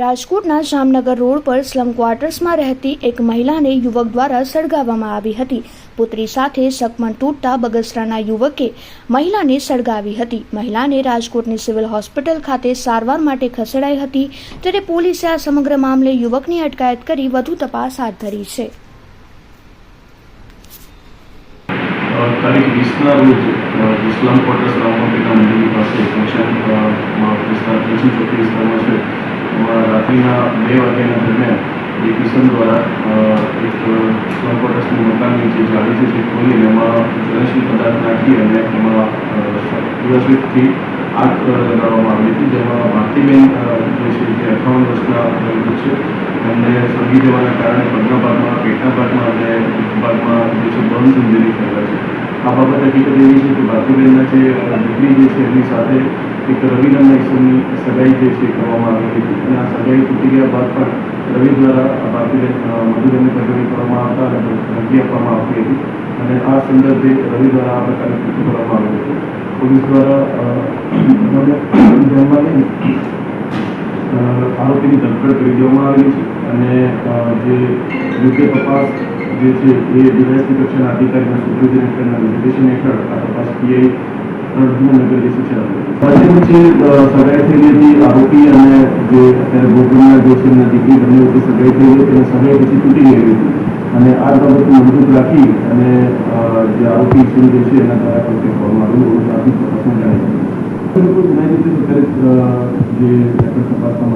રાજકોટના જામનગર રોડ પર સ્લમ ક્વાર્ટર્સમાં રહેતી એક મહિલાને યુવક દ્વારા સળગાવવામાં આવી હતી. પુત્રી સાથે સકમણ તૂટતા બગસરાના યુવકે મહિલાને સળગાવી હતી. મહિલાને રાજકોટની સિવિલ હોસ્પિટલ ખાતે સારવાર માટે ખસેડાઈ હતી. ત્યારે પોલીસે આ સમગ્ર મામલે યુવકની અટકાયત કરી વધુ તપાસ હાથ ધરી છે. તારીખ વીસના રોજ અ, ઇસ્લામ ક્વાર્ટર્સ રામોપેટા પાસે ફંક્શન વિસ્તાર ત્રીસી ચોકી વિસ્તારમાં છે. રાત્રિના બે વાગ્યાના દરમિયાન એક કિશન દ્વારા એક ઇસ્લામ ક્વાર્ટર્સની મકાનની જે જાળી છે તે ખોલીને એમાં જ્વલનશીલ પદાર્થ નાખી અને એમાં વ્યવસ્થિતથી આગ લગાવવામાં આવી હતી. જેમાં ભારતીબેન જે છે તે અઠાવન વર્ષના વયસ્ક છે. એમને સળગી જવાના કારણે પગના ભાગમાં પેટના ભાગમાં અને ભાગમાં જે છે બર્ન્સ ઇન્જરી થયેલા છે. આ બાબત હકીકત એવી છે કે ભારતીબેનના જે દીકરી જે છે એમની સાથે એક રવિ નામના સગાઈ જે છે કરવામાં આવી હતી. અને આ સગાઈ તૂટી ગયા બાદ પણ રવિ દ્વારા ભારતીય મધુબેનને પસંદગી કરવામાં આવતા અને ધમકી આપવામાં આવતી હતી. અને આ સંદર્ભે રવિ દ્વારા આ પ્રકારે કૃત્ય કરવામાં આવી હતી. પોલીસ દ્વારા ધ્યાનમાં લઈને આરોપીની ધરપકડ કરી દેવામાં આવેલી છે. અને જે યોગ્ય તપાસ જે છે એ ડીવાયસી કક્ષાના અધિકારીના સુપ્રિન્ટેન્ડન્ટના નિર્દેશન હેઠળ આ તપાસ પીઆઈ અ, સગાઈ થયેલી હતી આરોપી અને જે અત્યારે ભોગવનાર જે છે એમના સગાઈ પછી તૂટી હતી અને આ બાબતને મજબૂત રાખી અને જે આરોપી છે જે છે એના દ્વારા કૃત્ય કરવામાં અત્યારે અ, જે તપાસમાં